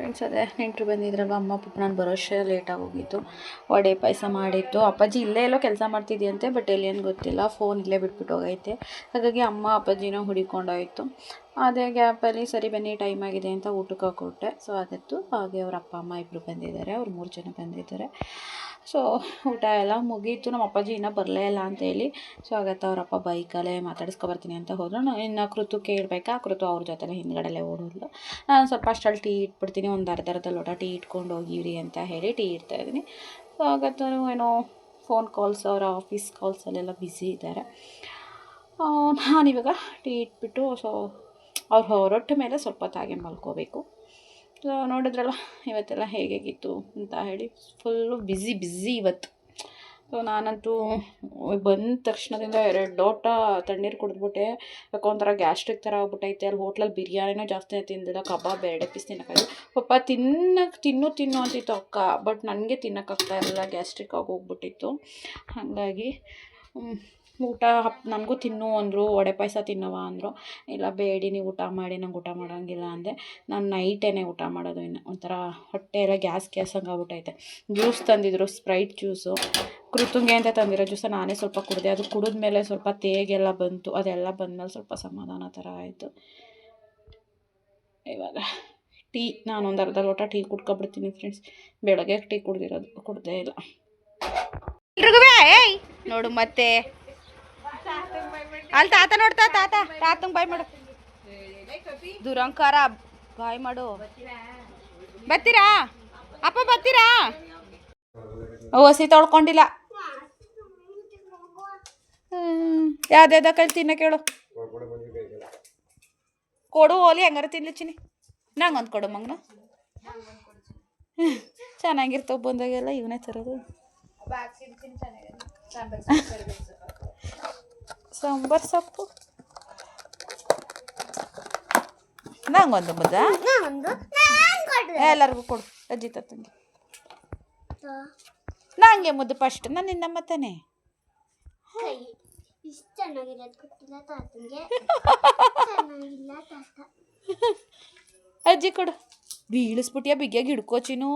A: ಫ್ರೆಂಡ್ಸ್ ಅದೇ ನೆಂಟರು ಬಂದಿದ್ರಲ್ವ, ಅಮ್ಮ ಪಪ್ಪ ನಾನು ಬರೋಷ್ಟೇ ಲೇಟಾಗಿ ಹೋಗಿತ್ತು ವಡೆ ಪಾಯಸ ಮಾಡಿತ್ತು. ಅಪ್ಪಾಜಿ ಇಲ್ಲೇ ಎಲ್ಲೋ ಕೆಲಸ ಮಾಡ್ತಿದ್ಯಂತೆ ಬಟ್ ಎಲ್ಲಿ ಏನು ಗೊತ್ತಿಲ್ಲ ಫೋನ್ ಇಲ್ಲೇ ಬಿಟ್ಬಿಟ್ಟು ಹೋಗೈತೆ. ಹಾಗಾಗಿ ಅಮ್ಮ ಅಪ್ಪಾಜಿನ ಹುಡಿಕೊಂಡೋಯ್ತು. ಅದೇ ಗ್ಯಾಪಲ್ಲಿ ಸರಿ ಬನ್ನಿ, ಟೈಮ್ ಆಗಿದೆ ಅಂತ ಊಟಕ್ಕೆ ಕೊಟ್ಟೆ. ಸೊ ಅದತ್ತು. ಹಾಗೆ ಅವ್ರ ಅಪ್ಪ, ಅಮ್ಮ ಇಬ್ಬರು ಬಂದಿದ್ದಾರೆ. ಅವ್ರು ಮೂರು ಜನ ಬಂದಿದ್ದಾರೆ. ಸೊ ಊಟ ಎಲ್ಲ ಮುಗೀತು. ನಮ್ಮ ಅಪ್ಪಾಜಿ ಇನ್ನೂ ಬರಲೇ ಇಲ್ಲ ಅಂತೇಳಿ ಸೊ ಆಗತ್ತೆ ಅವರಪ್ಪ ಬೈಕಲ್ಲೇ ಮಾತಾಡಿಸ್ಕೊಬರ್ತೀನಿ ಅಂತ ಹೋದ್ರು. ನಾನು ಇನ್ನು ಕೃತು ಕೇಳಬೇಕಾ? ಕೃತು ಅವ್ರ ಜೊತೆ ಹಿಂದ್ಗಡೆಲ್ಲೇ ಓಡೋದ್ಲು. ನಾನು ಸ್ವಲ್ಪ ಅಷ್ಟಲ್ಲಿ ಟೀ ಇಟ್ಬಿಡ್ತೀನಿ. ಒಂದು ಅರ್ಧ ಅರ್ಧ ಲೋಟ ಟೀ ಇಟ್ಕೊಂಡು ಹೋಗಿವ್ರಿ ಅಂತ ಹೇಳಿ ಟೀ ಇಡ್ತಾಯಿದ್ದೀನಿ ಸೊ ಆಗತ್ತೆ ಏನೋ ಫೋನ್ ಕಾಲ್ಸ್ ಅವರ ಆಫೀಸ್ ಕಾಲ್ಸಲ್ಲೆಲ್ಲ ಬ್ಯುಸಿ ಇದ್ದಾರೆ. ನಾನಿವಾಗ ಟೀ ಇಟ್ಬಿಟ್ಟು ಸೊ ಅವ್ರು ಹೊರಟ ಮೇಲೆ ಸ್ವಲ್ಪ ಹಾಗೆ ಮಲ್ಕೋಬೇಕು. ಸೊ ನೋಡಿದ್ರಲ್ಲ, ಇವತ್ತೆಲ್ಲ ಹೇಗೇಗಿತ್ತು ಅಂತ ಹೇಳಿ ಫುಲ್ಲು ಬ್ಯುಸಿ ಬ್ಯುಸಿ ಇವತ್ತು. ಸೊ ನಾನಂತೂ ಬಂದ ತಕ್ಷಣದಿಂದ ಎರಡು ಲೋಟ ತಣ್ಣೀರು ಕುಡಿದ್ಬಿಟ್ಟೆ. ಯಾಕೋ ಒಂಥರ ಗ್ಯಾಸ್ಟ್ರಿಕ್ ಥರ ಆಗ್ಬಿಟ್ಟೈತೆ. ಅಲ್ಲಿ ಹೋಟ್ಲಲ್ಲಿ ಬಿರಿಯಾನಿನೂ ಜಾಸ್ತಿ ತಿಂದಿಲ್ಲ, ಕಬಾಬ್ ಎರಡೇ ಪೀಸ್ ತಿನ್ನೋಕ್ಕಾಗಿ ಪಪ್ಪ ತಿನ್ನಕ್ಕೆ ತಿನ್ನು ತಿನ್ನು ಅಂತಿತ್ತು ಅಕ್ಕ ಬಟ್ ನನಗೆ ತಿನ್ನೋಕ್ಕಾಗ್ತಾ ಇರಲಿಲ್ಲ ಗ್ಯಾಸ್ಟ್ರಿಕ್ ಆಗಿ ಹೋಗ್ಬಿಟ್ಟಿತ್ತು. ಹಾಗಾಗಿ ಊಟ ನನಗೂ ತಿನ್ನು ಅಂದರು, ವಡೆ ಪಾಯಸ ತಿನ್ನವ ಅಂದರು, ಇಲ್ಲ ಬೇಡಿ, ನೀವು ಊಟ ಮಾಡಿ, ನಂಗೆ ಊಟ ಮಾಡೋಂಗಿಲ್ಲ ಅಂದೆ. ನಾನು ನೈಟೇನೆ ಊಟ ಮಾಡೋದು ಇನ್ನು ಒಂಥರ ಹೊಟ್ಟೆ ಎಲ್ಲ ಗ್ಯಾಸ್ ಗ್ಯಾಸ್ ಹಂಗೆ ಆಗ್ಬಿಟ್ಟೈತೆ ಜ್ಯೂಸ್ ತಂದಿದ್ರು, ಸ್ಪ್ರೈಟ್ ಜ್ಯೂಸು. ಕೃತುಂಗೆ ಅಂತ ತಂದಿರೋ ಜ್ಯೂಸ ನಾನೇ ಸ್ವಲ್ಪ ಕುಡಿದೆ. ಅದು ಕುಡಿದ ಮೇಲೆ ಸ್ವಲ್ಪ ತೇಗೆಲ್ಲ ಬಂತು. ಅದೆಲ್ಲ ಬಂದಮೇಲೆ ಸ್ವಲ್ಪ ಸಮಾಧಾನ ಥರ ಆಯಿತು. ಇವಾಗ ಟೀ, ನಾನೊಂದು ಅರ್ಧ ಲೋಟ ಟೀ ಕುಡ್ಕೊಬಿಡ್ತೀನಿ ಫ್ರೆಂಡ್ಸ್. ಬೆಳಗ್ಗೆ ಟೀ ಕುಡ್ದಿರೋದು, ಕುಡ್ದೇ ಇಲ್ಲ. ನೋಡು ಮತ್ತೆ ಅಲ್ಲಿ ತಾತ ನೋಡ್ತಾ ತಾತ ತಾತಂಗೆ ಬಾಯ್ ಮಾಡು. ದುರಂಕಾರ ಬಾಯ್ ಮಾಡು. ಬರ್ತೀರಾ? ಅಪ್ಪ ಬರ್ತೀರಾ? ಹಸಿ ತೊಳ್ಕೊಂಡಿಲ್ಲ. ಯಾವ್ದ ಕೈ ತಿನ್ನ ಕೇಳು. ಕೊಡು ಓಲಿ, ಹೆಂಗಾರ ತಿನ್ಲಿಚ್ಚಿನಿ. ನಂಗೊಂದು ಕೊಡು ಮಗನ. ಚೆನ್ನಾಗಿರ್ತವೆ ಬಂದಾಗೆಲ್ಲ, ಇವನೇ ತರೋದು. ಸಾಂಬಾರ್ ಸೊಪ್ಪು. ನಂಗೊಂದು ಮುದ್ದ? ಎಲ್ಲರಿಗೂ ಕೊಡು. ಅಜ್ಜಿ ತತ್ತಂಗೆ ನಂಗೆ ಮುದ್ದು ಫಸ್ಟ್ ನಾನು ನಿನ್ನ ಮತ್ತನೇ ಅಜ್ಜಿ ಕೊಡು. ಬೀಳಿಸ್ಬಿಟ್ಟಿಯ ಬಿಗಿಯಾಗಿ ಹಿಡ್ಕೋಚಿನು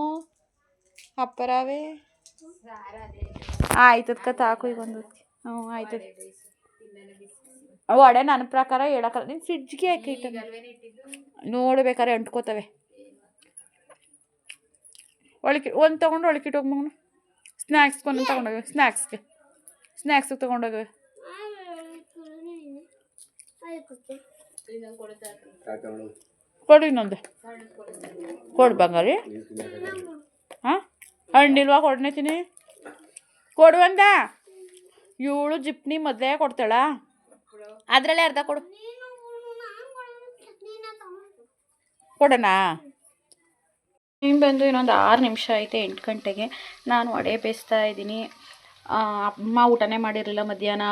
A: ಅಪ್ಪರಾವೇ. ಆಯ್ತದ ತಾಕು ಈಗ ಒಂದು ಹ್ಞೂ ಆಯ್ತದ ವಡೆ ನನ್ನ ಪ್ರಕಾರ ಹೇಳಕ್ಕಲ್ಲ ನೀನು ಫ್ರಿಡ್ಜ್ಗೆ ಯಾಕೆ ನೋಡ್ಬೇಕಾರೆ ಅಂಟ್ಕೋತವೆ. ಒಳಕಿ ಒಂದು ತೊಗೊಂಡು ಒಳಗೆ ಇಟ್ಟೋಗಿ ಮಗನು. ಸ್ನ್ಯಾಕ್ಸ್ಗೆ ಒಂದೊಂದು ತೊಗೊಂಡೋಗಿ. ಸ್ನ್ಯಾಕ್ಸ್ಗೆ ಸ್ನ್ಯಾಕ್ಸಿಗೆ ತೊಗೊಂಡೋಗಿವೆ ಕೊಡು ಇನ್ನೊಂದು. ಕೊಡು ಬಂಗಾರಿ. ಹಾಂ? ಹಣ್ಣಿಲ್ವಾ ಕೊಡ್ನೆ ತಿನ್ನಿ. ಕೊಡು ಅಂದ ಇವಳು ಜಿಪ್ನಿ ಮೊದಲೇ ಕೊಡ್ತಾಳ? ಅದರಲ್ಲೇ ಅರ್ಧ ಕೊಡು. ಕೊಡೋಣ ಟೈಮ್ ಬಂದು ಇನ್ನೊಂದು ಆರು ನಿಮಿಷ ಐತೆ, ಎಂಟು ಗಂಟೆಗೆ. ನಾನು ಒಡೆ ಬೇಯಿಸ್ತಾ ಇದ್ದೀನಿ. ಅಮ್ಮ ಊಟನೇ ಮಾಡಿರಲಿಲ್ಲ ಮಧ್ಯಾಹ್ನ.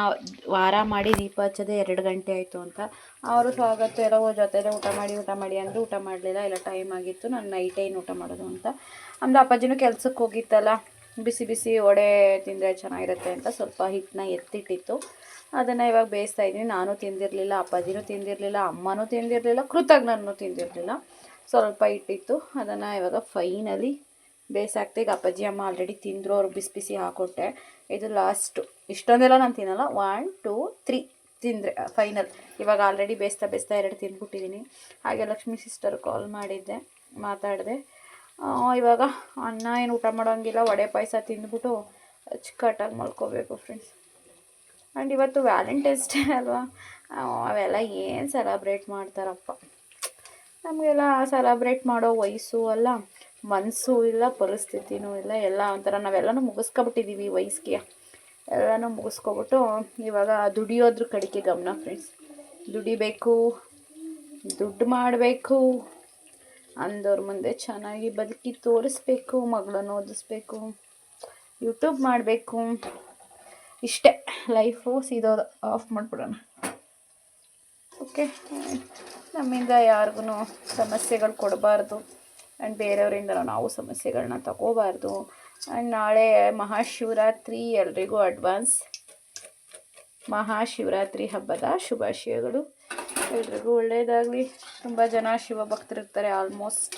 A: ವಾರ ಮಾಡಿ ದೀಪ ಹಚ್ಚದೆ, ಎರಡು ಗಂಟೆ ಆಯಿತು ಅಂತ. ಅವರು ಸ್ವಾಗತ, ಎಲ್ಲ ಜೊತೆಲೆ ಊಟ ಮಾಡಿ ಊಟ ಮಾಡಿ ಅಂದರು ಊಟ ಮಾಡಲಿಲ್ಲ. ಎಲ್ಲ ಟೈಮ್ ಆಗಿತ್ತು. ನಾನು ನೈಟ್ ಏನು ಊಟ ಮಾಡೋದು ಅಂತ. ನಮ್ದು ಅಪ್ಪಾಜಿನೂ ಕೆಲ್ಸಕ್ಕೆ ಹೋಗಿತ್ತಲ್ಲ. ಬಿಸಿ ಬಿಸಿ ವಡೆ ತಿಂದರೆ ಚೆನ್ನಾಗಿರುತ್ತೆ ಅಂತ ಸ್ವಲ್ಪ ಹಿಟ್ಟನ್ನ ಎತ್ತಿಟ್ಟಿತ್ತು. ಅದನ್ನು ಇವಾಗ ಬೇಯಿಸ್ತಾ ಇದ್ದೀನಿ. ನಾನು ತಿಂದಿರಲಿಲ್ಲ, ಅಪ್ಪಾಜಿನೂ ತಿಂದಿರಲಿಲ್ಲ, ಅಮ್ಮನೂ ತಿಂದಿರಲಿಲ್ಲ, ಕೃತಜ್ಞನೂ ತಿಂದಿರಲಿಲ್ಲ. ಸ್ವಲ್ಪ ಇಟ್ಟಿತ್ತು ಅದನ್ನು ಇವಾಗ ಫೈನಲಿ ಬೇಯಿಸಾಕ್ತೆ ಈಗ ಅಪ್ಪಾಜಿ ಅಮ್ಮ ಆಲ್ರೆಡಿ ತಿಂದರು. ಅವ್ರು ಬಿಸಿ ಬಿಸಿ ಹಾಕೊಟ್ಟೆ. ಇದು ಲಾಸ್ಟು ಇಷ್ಟೊಂದೆಲ್ಲ ನಾನು ತಿನ್ನಲ್ಲ. ಒನ್ ಟೂ ತ್ರೀ ತಿಂದರೆ ಫೈನಲ್ ಇವಾಗ ಆಲ್ರೆಡಿ ಬೇಯಿಸ್ತಾ ಬೇಯಿಸ್ತಾ ಎರಡು ತಿಂದ್ಬಿಟ್ಟಿದ್ದೀನಿ ಹಾಗೆ ಲಕ್ಷ್ಮೀ ಸಿಸ್ಟರ್ ಕಾಲ್ ಮಾಡಿದ್ದೆ, ಮಾತಾಡಿದೆ. ಇವಾಗ ಅನ್ನ ಏನು ಊಟ ಮಾಡೋಂಗಿಲ್ಲ, ವಡೆ ಪಾಯಸ ತಿಂದ್ಬಿಟ್ಟು ಅಚ್ಚುಕಟ್ಟಾಗಿ ಮಲ್ಕೋಬೇಕು ಫ್ರೆಂಡ್ಸ್ ಆ್ಯಂಡ್ ಇವತ್ತು ವ್ಯಾಲೆಂಟೈನ್ಸ್ ಡೇ ಅಲ್ವಾ? ಅವೆಲ್ಲ ಏನು ಸೆಲೆಬ್ರೇಟ್ ಮಾಡ್ತಾರಪ್ಪ? ನಮಗೆಲ್ಲ ಸೆಲೆಬ್ರೇಟ್ ಮಾಡೋ ವಯಸ್ಸು ಅಲ್ಲ ಮನಸ್ಸು ಇಲ್ಲ, ಪರಿಸ್ಥಿತಿನೂ ಇಲ್ಲ, ಎಲ್ಲ ಒಂಥರ ನಾವೆಲ್ಲನೂ ಮುಗಿಸ್ಕೊಬಿಟ್ಟಿದ್ದೀವಿ ವಯಸ್ಸಿಗೆ. ಎಲ್ಲನೂ ಮುಗಿಸ್ಕೊಬಿಟ್ಟು ಇವಾಗ ದುಡಿಯೋದ್ರ ಕಡೆಗೆ ಗಮನ ಫ್ರೆಂಡ್ಸ್ ದುಡಿಬೇಕು, ದುಡ್ಡು ಮಾಡಬೇಕು ಅಂದವ್ರ ಮುಂದೆ ಚೆನ್ನಾಗಿ ಬದುಕಿ ತೋರಿಸ್ಬೇಕು, ಮಗಳನ್ನು ಓದಿಸ್ಬೇಕು ಯೂಟ್ಯೂಬ್ ಮಾಡಬೇಕು. ಇಷ್ಟೇ ಲೈಫು ಸೀದೋದು ಆಫ್ ಮಾಡಿಬಿಡೋಣ. ಓಕೆ ನಮ್ಮಿಂದ ಯಾರಿಗೂ ಸಮಸ್ಯೆಗಳು ಕೊಡಬಾರ್ದು. ಆ್ಯಂಡ್ ಬೇರೆಯವರಿಂದ ನಾವು ಸಮಸ್ಯೆಗಳನ್ನ ತಗೋಬಾರ್ದು. ಆ್ಯಂಡ್ ನಾಳೆ ಮಹಾಶಿವರಾತ್ರಿ ಎಲ್ರಿಗೂ ಅಡ್ವಾನ್ಸ್ ಮಹಾಶಿವರಾತ್ರಿ ಹಬ್ಬದ ಶುಭಾಶಯಗಳು. ಎಲ್ರಿಗೂ ಒಳ್ಳೆಯದಾಗಲಿ ತುಂಬ ಜನ ಶಿವಭಕ್ತರಿರ್ತಾರೆ ಆಲ್ಮೋಸ್ಟ್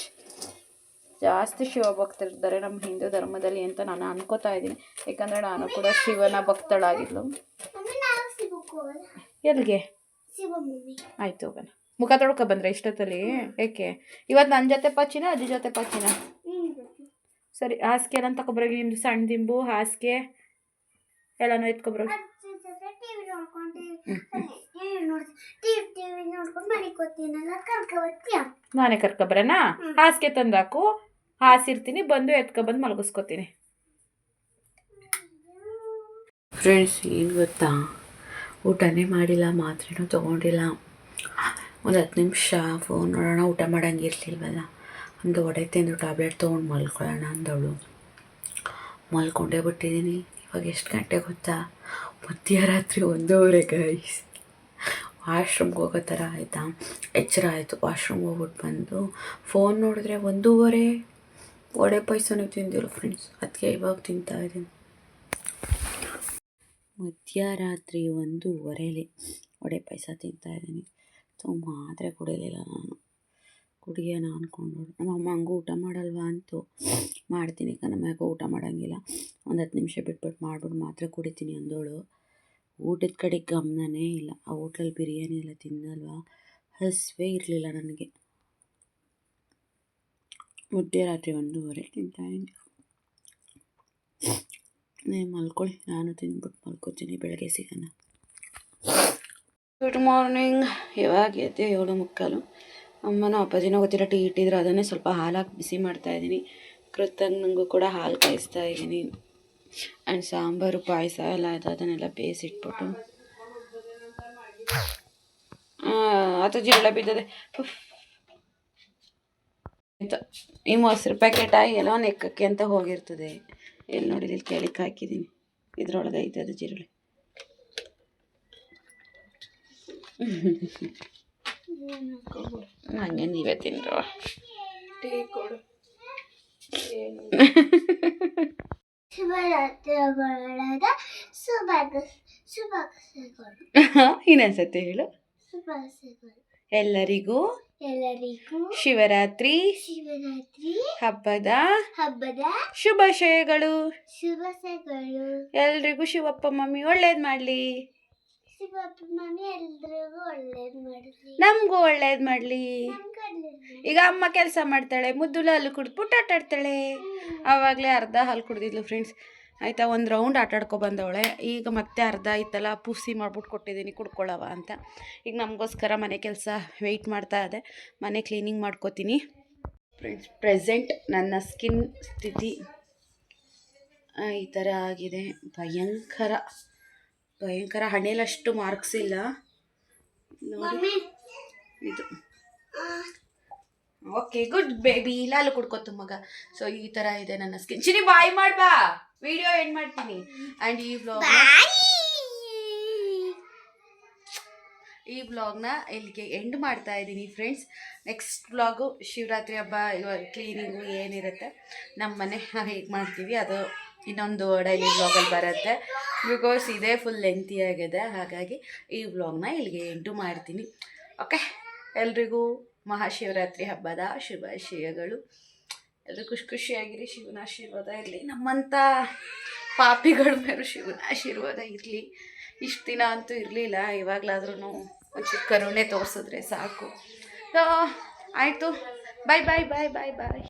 A: ಜಾಸ್ತಿ ಶಿವಭಕ್ತರಿರ್ತಾರೆ ನಮ್ಮ ಹಿಂದೂ ಧರ್ಮದಲ್ಲಿ ಅಂತ ನಾನು ಅನ್ಕೋತಾ ಇದ್ದೀನಿ. ಯಾಕಂದರೆ ನಾನು ಕೂಡ ಶಿವನ ಭಕ್ತಳಾಗಿದ್ಲು ಎಲ್ಲಿಗೆ? ಆಯ್ತು ಹೋಗೋಣ. ಮುಖ ತೊಳ್ಕೊ ಬಂದ್ರೆ ಇಷ್ಟೊತ್ತಲ್ಲಿ? ಏಕೆ? ಇವತ್ತು ನನ್ನ ಜೊತೆ ಪಚ್ಚಿನ ಅಜ್ಜಿ ಜೊತೆ ಪಚ್ಚಿನ ಸರಿ ಹಾಸಿಗೆ ಎಲ್ಲ ತಗೊಬ್ರಾಗಿ ನಿಮ್ಮದು ಸಣ್ಣ ದಿಂಬು ಹಾಸಿಗೆ ಎಲ್ಲನೂ ಎತ್ಕೊಬ್ರಾಗ.
B: ನೋಡ್ಕೊಂಡು ಟಿವಿ ನೋಡ್ ಟಿವಿ ನೋಡ್ಕೊಂಡು ಮನಿಕೋತೀನಲ್ಲ ಕರ್ಕೊಬರ್ತೀಯ?
A: ನಾನೇ ಹಾಸಿಗೆ ತಂದಾಕು? ಹಾಸಿರ್ತೀನಿ ಬಂದು ಎತ್ಕೊಬಂದು ಮಲಗಿಸ್ಕೊತೀನಿ. ಫ್ರೆಂಡ್ಸ್ ಏನು ಗೊತ್ತಾ? ಊಟನೇ ಮಾಡಿಲ್ಲ ಮಾತ್ರೆನೂ ತೊಗೊಂಡಿಲ್ಲ. ಒಂದು ಹತ್ತು ನಿಮಿಷ ಫೋನ್ ನೋಡೋಣ ಊಟ ಮಾಡೋಂಗಿರ್ಲಿಲ್ವಲ್ಲ? ಒಂದು ಒಡೆ ತಿಂದು ಟ್ಯಾಬ್ಲೆಟ್ ತೊಗೊಂಡು ಮಲ್ಕೊಳ್ಳೋಣ ಅಂದವಳು ಮಲ್ಕೊಂಡೇ ಬಿಟ್ಟಿದ್ದೀನಿ ಇವಾಗ ಎಷ್ಟು ಗಂಟೆ ಗೊತ್ತಾ? ಮಧ್ಯರಾತ್ರಿ ಒಂದೂವರೆ ಗೈಸ್ ವಾಶ್ರೂಮ್ಗೆ ಹೋಗೋ ಥರ ಆಯಿತಾ? ಎಚ್ಚರ ಆಯಿತು ವಾಶ್ರೂಮ್ಗೆ ಹೋಗ್ಬಿಟ್ಟು ಬಂದು. ಫೋನ್ ನೋಡಿದ್ರೆ ಒಂದೂವರೆ. ವಡೆ ಪಾಯಸನೂ ತಿಂದಿರು ಫ್ರೆಂಡ್ಸ್. ಅದಕ್ಕೆ ಇವಾಗ ತಿಂತಾ ಇದ್ದೀನಿ. ಮಧ್ಯರಾತ್ರಿ ಒಂದೂವರೆಲಿ ವಡೆ ಪಾಯಸ ತಿಂತಾ ಇದ್ದೀನಿ. ಸೊ ಮಾತ್ರೆ ಕುಡಿಲಿಲ್ಲ ನಾನು. ಕುಡಿಯೋಣ ಅಂದ್ಕೊಂಡು ನಮ್ಮ ಅಮ್ಮ ಹಂಗೂ ಊಟ ಮಾಡಲ್ವಾ ಅಂತು. ಮಾಡ್ತೀನಿ ನಮ್ಮ ಯಾಕೋ ಊಟ ಮಾಡೋಂಗಿಲ್ಲ. ಒಂದು ಹತ್ತು ನಿಮಿಷ ಬಿಟ್ಬಿಟ್ಟು ಮಾಡ್ಬಿಟ್ಟು ಮಾತ್ರೆ ಕುಡಿತೀನಿ ಅಂದೋಳು. ಊಟದ ಕಡೆ ಗಮನನೇ ಇಲ್ಲ. ಆ ಹೋಟ್ಲಲ್ಲಿ ಬಿರಿಯಾನಿ ಎಲ್ಲ ತಿನ್ನಲ್ವಾ? ಹಸಿವೆ ಇರಲಿಲ್ಲ ನನಗೆ. ಮುದ್ದೆ ರಾತ್ರಿ ಒಂದೂವರೆ ತಿಂತಾಯಿದ್ದೀನಿ ನೀವು ಮಲ್ಕೊಳ್ಳಿ. ನಾನು ತಿಂದ್ಬಿಟ್ಟು ಮಲ್ಕೋತೀನಿ. ಬೆಳಗ್ಗೆ ಸಿಗೋಣ. ಗುಡ್ ಮಾರ್ನಿಂಗ್ ಇವಾಗ ಎದ್ದೆ ಏಳು ಮುಕ್ಕಾಲು. ಅಮ್ಮನ ಅಪ್ಪಾಜಿನೂ ಗೊತ್ತಿರೋ ಟೀ ಇಟ್ಟಿದ್ರು. ಅದನ್ನೇ ಸ್ವಲ್ಪ ಹಾಲಾಕಿ ಬಿಸಿ ಮಾಡ್ತಾಯಿದ್ದೀನಿ ಕೃತಜ್ಞಂಗೂ ಕೂಡ ಹಾಲು ಕಾಯಿಸ್ತಾ ಇದ್ದೀನಿ. ಆ್ಯಂಡ್ ಸಾಂಬಾರು ಪಾಯಸ ಎಲ್ಲ ಇದೆ ಅದನ್ನೆಲ್ಲ ಬೇಯಿಸಿಟ್ಬಿಟ್ಟು ಅದು ಜಿರಳೆ ಬಿದ್ದದೆ. ಆಯ್ತು. ಈ ಮೊಸರು ಪ್ಯಾಕೆಟ್ ಎಲ್ಲೋ ನೆಕ್ಕಕ್ಕೆ ಅಂತ ಹೋಗಿರ್ತದೆ. ಎಲ್ಲಿ ನೋಡಿ ಇಲ್ಲಿ ಕೆಳಕ್ಕೆ ಹಾಕಿದ್ದೀನಿ. ಇದ್ರೊಳಗೆ ಐತೆ ಅದು ಜಿರಳೆ ಹಂಗೆ ನೀವೇ ತಿನ್ರುವ. ಟೀ ಕೊಡು
B: ಶಿವರಾತ್ರಿ ಶುಭ ಶುಭಾಶಯಗಳು
A: ಇನ್ನೊಂದ್ಸತಿ ಹೇಳು.
B: ಶುಭಾಶಯಗಳು
A: ಎಲ್ಲರಿಗೂ
B: ಎಲ್ಲರಿಗೂ
A: ಶಿವರಾತ್ರಿ
B: ಶಿವರಾತ್ರಿ
A: ಹಬ್ಬದ
B: ಹಬ್ಬದ
A: ಶುಭಾಶಯಗಳು.
B: ಶುಭಾಶಯಗಳು.
A: ಎಲ್ರಿಗೂ ಶಿವಪ್ಪ ಮಮ್ಮಿ ಒಳ್ಳೇದು ಮಾಡಲಿ. ನಮಗೂ ಒಳ್ಳೇದ್ ಮಾಡಲಿ. ಈಗ ಅಮ್ಮ ಕೆಲಸ ಮಾಡ್ತಾಳೆ ಮುದ್ದುಲ ಹಾಲು ಕುಡಿದು ಆಟ ಆಡ್ತಾಳೆ. ಆವಾಗಲೇ ಅರ್ಧ ಹಾಲು ಕುಡ್ದಿದ್ಲು ಫ್ರೆಂಡ್ಸ್ ಆಯಿತಾ ಒಂದು ರೌಂಡ್ ಆಟ ಆಡ್ಕೊ ಬಂದವಳೆ. ಈಗ ಮತ್ತೆ ಅರ್ಧ ಆಯ್ತಲ್ಲ ಪುಸಿ ಮಾಡ್ಬಿಟ್ಟು ಕೊಟ್ಟಿದ್ದೀನಿ ಕುಡ್ಕೊಳ್ಳವ ಅಂತ. ಈಗ ನಮಗೋಸ್ಕರ ಮನೆ ಕೆಲಸ ವೆಯ್ಟ್ ಮಾಡ್ತಾ ಇದೆ. ಮನೆ ಕ್ಲೀನಿಂಗ್ ಮಾಡ್ಕೋತೀನಿ. ಫ್ರೆಂಡ್ಸ್ ಪ್ರೆಸೆಂಟ್ ನನ್ನ ಸ್ಕಿನ್ ಸ್ಥಿತಿ ಈ ಥರ ಆಗಿದೆ. ಭಯಂಕರ. ಭಯಂಕರ ಹಣೆಲಷ್ಟು ಮಾರ್ಕ್ಸ್ ಇಲ್ಲ. ನೋಡಿ. ಇದು. ಓಕೆ ಗುಡ್ ಬೇಬಿ ಲಾಲು ಕುಡ್ಕೋತು ಮಗ. ಸೊ ಈ ತರ ಇದೆ ನನ್ನ ಸ್ಕಿನ್ ಚಿನಿ ಬಾಯ್ ಮಾಡ್ಬಾ ವಿಡಿಯೋ ಎಂಡ್ ಮಾಡ್ತೀನಿ. ಆ್ಯಂಡ್ ಈ ಬ್ಲಾಗ್ ಈ ವ್ಲಾಗ್ನ ಇಲ್ಲಿಗೆ ಎಂಡ್ ಮಾಡ್ತಾ ಇದ್ದೀನಿ ಫ್ರೆಂಡ್ಸ್ ನೆಕ್ಸ್ಟ್ ವ್ಲಾಗು ಶಿವರಾತ್ರಿ ಹಬ್ಬ ಇವಾಗ ಕ್ಲೀನಿಂಗು ಏನಿರುತ್ತೆ ನಮ್ಮ ಮನೆ ನಾವು ಹೇಗೆ ಮಾಡ್ತೀವಿ ಅದು ಇನ್ನೊಂದು ಡೈಲಿ ವ್ಲಾಗಲ್ಲಿ ಬರುತ್ತೆ. ಬಿಕಾಸ್ ಇದೇ ಫುಲ್ ಲೆಂತಿ ಆಗಿದೆ. ಹಾಗಾಗಿ ಈ ವ್ಲಾಗ್ನ ಇಲ್ಲಿಗೆ ಎಂಟು ಮಾಡ್ತೀನಿ. ಓಕೆ ಎಲ್ರಿಗೂ ಮಹಾಶಿವರಾತ್ರಿ ಹಬ್ಬದ ಶುಭಾಶಯಗಳು. ಎಲ್ಲರೂ ಖುಷಿ ಖುಷಿಯಾಗಿರಿ. ಶಿವನ ಆಶೀರ್ವಾದ ಇರಲಿ. ನಮ್ಮಂಥ ಪಾಪಿಗಳ ಮೇಲೂ ಶಿವನ ಆಶೀರ್ವಾದ ಇರಲಿ. ಇಷ್ಟು ದಿನ ಅಂತೂ ಇರಲಿಲ್ಲ. ಇವಾಗಲಾದ್ರೂ ಒಂಚೂರು ಕರುಣೆ ತೋರಿಸಿದ್ರೆ ಸಾಕು. ಆಯಿತು. ಬಾಯ್ ಬಾಯ್ ಬಾಯ್ ಬಾಯ್ ಬಾಯ್